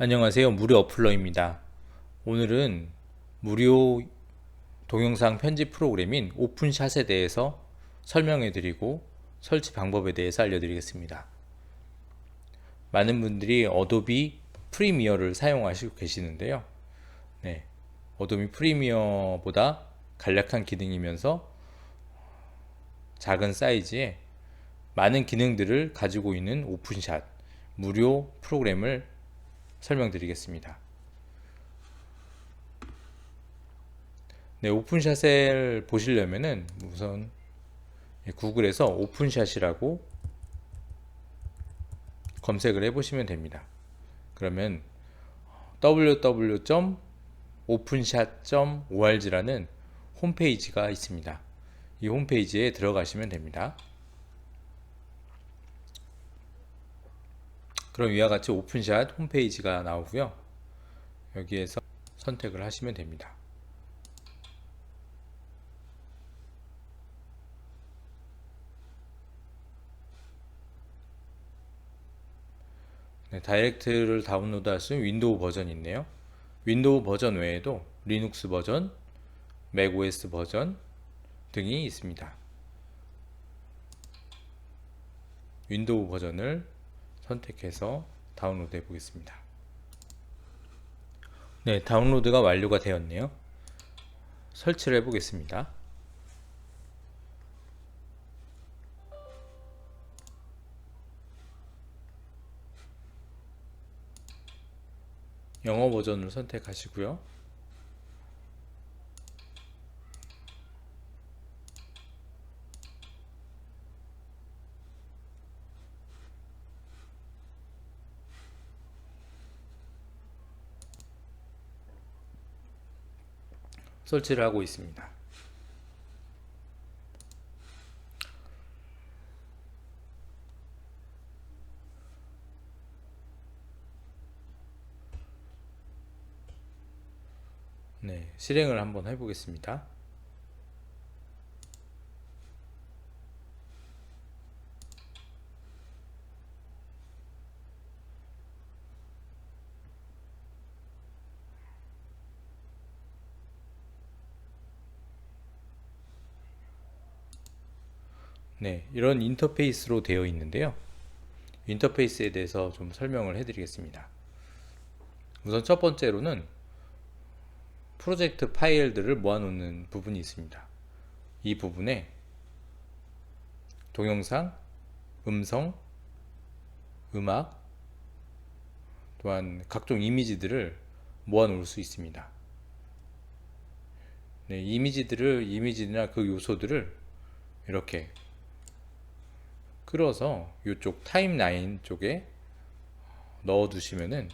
안녕하세요. 무료 어플러입니다. 오늘은 무료 동영상 편집 프로그램인 오픈샷에 대해서 설명해 드리고 설치 방법에 대해서 알려드리겠습니다. 많은 분들이 어도비 프리미어를 사용하시고 계시는데요. 네. 어도비 프리미어보다 간략한 기능이면서 작은 사이즈에 많은 기능들을 가지고 있는 오픈샷 무료 프로그램을 설명드리겠습니다. 네, 오픈샷을 보시려면은 우선 구글에서 오픈샷이라고 검색을 해보시면 됩니다. 그러면 www.openshot.org라는 홈페이지가 있습니다. 이 홈페이지에 들어가시면 됩니다. 그럼 이와 같이 오픈샷 홈페이지가 나오고요. 여기에서 선택을 하시면 됩니다. 네, 다이렉트를 다운로드 할 수 있는 윈도우 버전이 있네요. 윈도우 버전 외에도 리눅스 버전, 맥OS 버전 등이 있습니다. 윈도우 버전을 선택해서 다운로드 해 보겠습니다. 네, 다운로드가 완료가 되었네요. 설치를 해 보겠습니다. 영어 버전을 선택하시고요. 설치를 하고 있습니다. 네, 실행을 한번 해보겠습니다. 네, 이런 인터페이스로 되어 있는데요. 인터페이스에 대해서 좀 설명을 해드리겠습니다. 우선 첫 번째로는 프로젝트 파일들을 모아놓는 부분이 있습니다. 이 부분에 동영상, 음성, 음악, 또한 각종 이미지들을 모아놓을 수 있습니다. 네, 이미지들을 이미지나 그 요소들을 이렇게 끌어서 이쪽 타임라인 쪽에 넣어 두시면은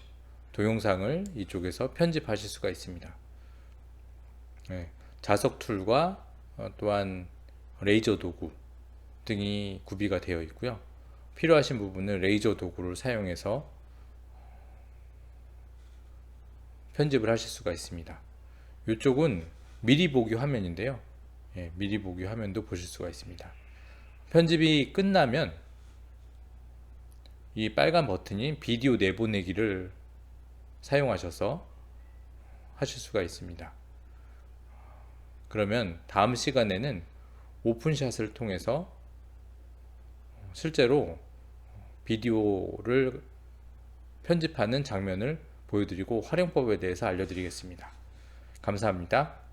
동영상을 이쪽에서 편집하실 수가 있습니다. 네, 자석 툴과 어, 또한 레이저 도구 등이 구비가 되어 있고요. 필요하신 부분은 레이저 도구를 사용해서 편집을 하실 수가 있습니다. 이쪽은 미리 보기 화면인데요. 예, 미리 보기 화면도 보실 수가 있습니다. 편집이 끝나면 이 빨간 버튼인 비디오 내보내기를 사용하셔서 하실 수가 있습니다. 그러면 다음 시간에는 오픈샷을 통해서 실제로 비디오를 편집하는 장면을 보여드리고 활용법에 대해서 알려드리겠습니다. 감사합니다.